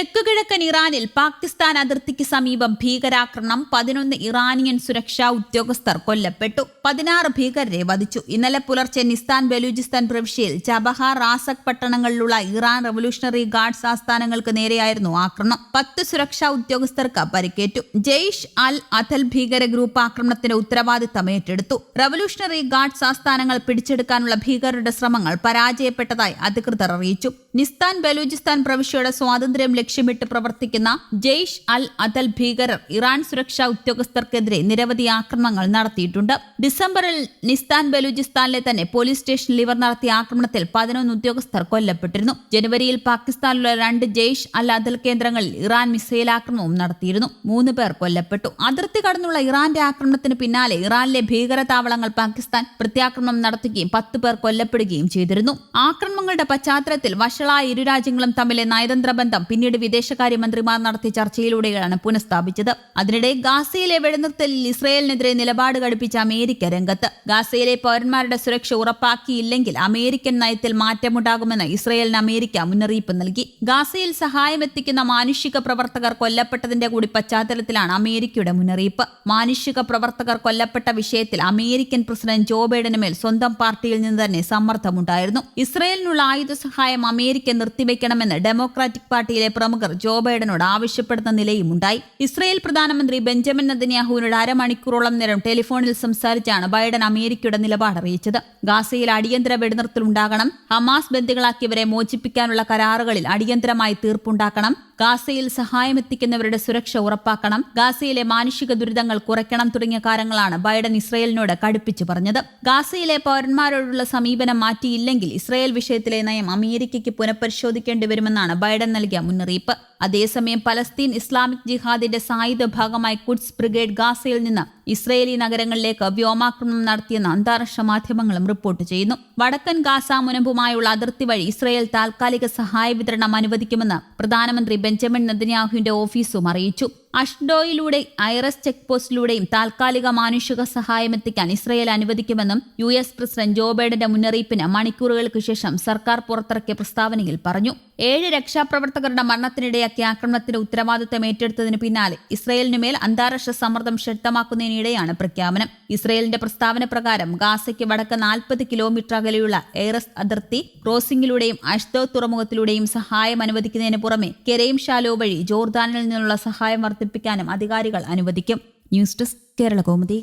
തെക്കുകിഴക്കൻ ഇറാനിൽ പാകിസ്ഥാൻ അതിർത്തിക്ക് സമീപം ഭീകരാക്രമണം പതിനൊന്ന് ഇറാനിയൻ സുരക്ഷാ ഉദ്യോഗസ്ഥർ കൊല്ലപ്പെട്ടു. പതിനാറ് ഭീകരരെ വധിച്ചു. ഇന്നലെ പുലർച്ചെ നിസ്താൻ ബലൂചിസ്ഥാൻ പ്രവിശ്യയിൽ ചബഹാർ റാസക് പട്ടണങ്ങളിലുള്ള ഇറാൻ റവല്യൂഷണറി ഗാർഡ്സ് ആസ്ഥാനങ്ങൾക്ക് നേരെയായിരുന്നു ആക്രമണം. പത്ത് സുരക്ഷാ ഉദ്യോഗസ്ഥർക്ക് പരിക്കേറ്റു. ജെയ്ഷ് അൽ അഥൽ ഭീകര ഗ്രൂപ്പ് ആക്രമണത്തിന്റെ ഉത്തരവാദിത്തം ഏറ്റെടുത്തു. റവല്യൂഷണറി ഗാർഡ്സ് ആസ്ഥാനങ്ങൾ പിടിച്ചെടുക്കാനുള്ള ഭീകരരുടെ ശ്രമങ്ങൾ പരാജയപ്പെട്ടതായി അധികൃതർ അറിയിച്ചു. നിസ്താൻ ബലൂചിസ്ഥാൻ പ്രവിശ്യയുടെ സ്വാതന്ത്ര്യം ലക്ഷ്യമിട്ട് പ്രവർത്തിക്കുന്ന ജെയ്ഷ് അൽ അദൽ ഭീകരർ ഇറാൻ സുരക്ഷാ ഉദ്യോഗസ്ഥർക്കെതിരെ നിരവധി ആക്രമണങ്ങൾ നടത്തിയിട്ടുണ്ട്. ഡിസംബറിൽ നിസ്താൻ ബലൂചിസ്ഥാനിലെ തന്നെ പോലീസ് സ്റ്റേഷനിൽ ഇവർ നടത്തിയ ആക്രമണത്തിൽ പതിനൊന്ന് ഉദ്യോഗസ്ഥർ കൊല്ലപ്പെട്ടിരുന്നു. ജനുവരിയിൽ പാകിസ്ഥാനിലുള്ള രണ്ട് ജെയ്ഷ് അൽ അദൽ കേന്ദ്രങ്ങളിൽ ഇറാൻ മിസൈൽ ആക്രമണവും നടത്തിയിരുന്നു. മൂന്ന് പേർ കൊല്ലപ്പെട്ടു. അതിർത്തി കടന്നുള്ള ഇറാന്റെ ആക്രമണത്തിന് പിന്നാലെ ഇറാനിലെ ഭീകര താവളങ്ങൾ പാകിസ്ഥാൻ പ്രത്യാക്രമണം നടത്തുകയും പത്ത് പേർ കൊല്ലപ്പെടുകയും ചെയ്തിരുന്നു. ആക്രമണങ്ങളുടെ പശ്ചാത്തലത്തിൽ വഷളായ ഇരു രാജ്യങ്ങളും തമ്മിലെ നയതന്ത്ര ബന്ധം പിന്നീട് വിദേശകാര്യമന്ത്രിമാർ നടത്തിയ ചർച്ചയിലൂടെയാണ് പുനഃസ്ഥാപിച്ചത്. അതിനിടെ ഗാസയിലെ വെടിനിർത്തലിൽ ഇസ്രയേലിനെതിരെ നിലപാട് ഘടിപ്പിച്ച അമേരിക്ക രംഗത്ത്. ഗാസയിലെ പൌരന്മാരുടെ സുരക്ഷ ഉറപ്പാക്കിയില്ലെങ്കിൽ അമേരിക്കൻ നയത്തിൽ മാറ്റമുണ്ടാകുമെന്ന് ഇസ്രയേലിന് അമേരിക്ക മുന്നറിയിപ്പ് നൽകി. ഗാസയിൽ സഹായമെത്തിക്കുന്ന മാനുഷിക പ്രവർത്തകർ കൊല്ലപ്പെട്ടതിന്റെ കൂടി പശ്ചാത്തലത്തിലാണ് അമേരിക്കയുടെ മുന്നറിയിപ്പ്. മാനുഷിക പ്രവർത്തകർ കൊല്ലപ്പെട്ട വിഷയത്തിൽ അമേരിക്കൻ പ്രസിഡന്റ് ജോ ബൈഡന് മേൽ സ്വന്തം പാർട്ടിയിൽ നിന്ന് തന്നെ സമ്മർദ്ദമുണ്ടായിരുന്നു. ഇസ്രയേലിനുള്ള ആയുധ സഹായം അമേരിക്ക നിർത്തിവെക്കണമെന്ന് ഡെമോക്രാറ്റിക് പാർട്ടിയിലെ പ്രമുഖർ ജോ ബൈഡനോട് ആവശ്യപ്പെടുന്ന നിലയുമുണ്ടായി ഇസ്രയേൽ പ്രധാനമന്ത്രി ബെഞ്ചമിൻ നദന്യാഹുവിനോട് അരമണിക്കൂറോളം നേരം ടെലിഫോണിൽ സംസാരിച്ചാണ് ബൈഡൻ അമേരിക്കയുടെ നിലപാട് അറിയിച്ചത്. ഗാസയിൽ അടിയന്തര വെടിനിർത്തൽ ഉണ്ടാകണം ഹമാസ് ബന്ദികളാക്കിയവരെ മോചിപ്പിക്കാനുള്ള കരാറുകളിൽ അടിയന്തരമായി തീർപ്പുണ്ടാക്കണം ഗാസയിൽ സഹായമെത്തിക്കുന്നവരുടെ സുരക്ഷ ഉറപ്പാക്കണം ഗാസയിലെ മാനുഷിക ദുരിതങ്ങൾ കുറയ്ക്കണം തുടങ്ങിയ കാര്യങ്ങളാണ് ബൈഡൻ ഇസ്രയേലിനോട് കടുപ്പിച്ചു പറഞ്ഞത്. ഗാസയിലെ പൌരന്മാരോടുള്ള സമീപനം മാറ്റിയില്ലെങ്കിൽ ഇസ്രയേൽ വിഷയത്തിലെ നയം അമേരിക്കയ്ക്ക് പുനഃപരിശോധിക്കേണ്ടി വരുമെന്നാണ് ബൈഡൻ നൽകിയ മുന്നറിയിപ്പ്. അതേസമയം പലസ്തീൻ ഇസ്ലാമിക് ജിഹാദിന്റെ സായുധ ഭാഗമായി കുഡ്സ് ബ്രിഗേഡ് ഗാസയിൽ നിന്ന് ഇസ്രയേലി നഗരങ്ങളിലേക്ക് വ്യോമാക്രമണം നടത്തിയെന്ന് അന്താരാഷ്ട്ര മാധ്യമങ്ങളും റിപ്പോർട്ട് ചെയ്യുന്നു. വടക്കൻ ഗാസ മുനമ്പുമായുള്ള അതിർത്തി വഴി ഇസ്രയേൽ താൽക്കാലിക സഹായ വിതരണം അനുവദിക്കുമെന്ന് പ്രധാനമന്ത്രി ബെഞ്ചമിൻ നെതന്യാഹുവിന്റെ ഓഫീസും അറിയിച്ചു. അഷ്ഡോയിലൂടെ ഐറസ് ചെക്ക് പോസ്റ്റിലൂടെയും താൽക്കാലിക മാനുഷിക സഹായം എത്തിക്കാൻ ഇസ്രയേൽ അനുവദിക്കുമെന്നും യു എസ് പ്രസിഡന്റ് ജോ ബൈഡന്റെ മുന്നറിയിപ്പിന് മണിക്കൂറുകൾക്ക് ശേഷം സർക്കാർ പുറത്തിറക്കിയ പ്രസ്താവനയിൽ പറഞ്ഞു. ഏഴ് രക്ഷാപ്രവർത്തകരുടെ മരണത്തിനിടയാക്കിയ ആക്രമണത്തിന്റെ ഉത്തരവാദിത്തം ഏറ്റെടുത്തതിന് പിന്നാലെ ഇസ്രയേലിനുമേൽ അന്താരാഷ്ട്ര സമ്മർദ്ദം ശക്തമാക്കുന്നതിനിടെയാണ് പ്രഖ്യാപനം. ഇസ്രയേലിന്റെ പ്രസ്താവന പ്രകാരം ഗാസയ്ക്ക് വടക്ക് നാൽപ്പത് കിലോമീറ്റർ അകലെയുള്ള എയറസ് അതിർത്തി ക്രോസിംഗിലൂടെയും അഷ്ദോ തുറമുഖത്തിലൂടെയും സഹായം അനുവദിക്കുന്നതിന് പുറമെ കെരയും ഷാലോ വഴി ജോർദാനിൽ നിന്നുള്ള സഹായം വർദ്ധിപ്പിക്കാനും അധികാരികൾ അനുവദിക്കും. News desk Kerala Kaumudi.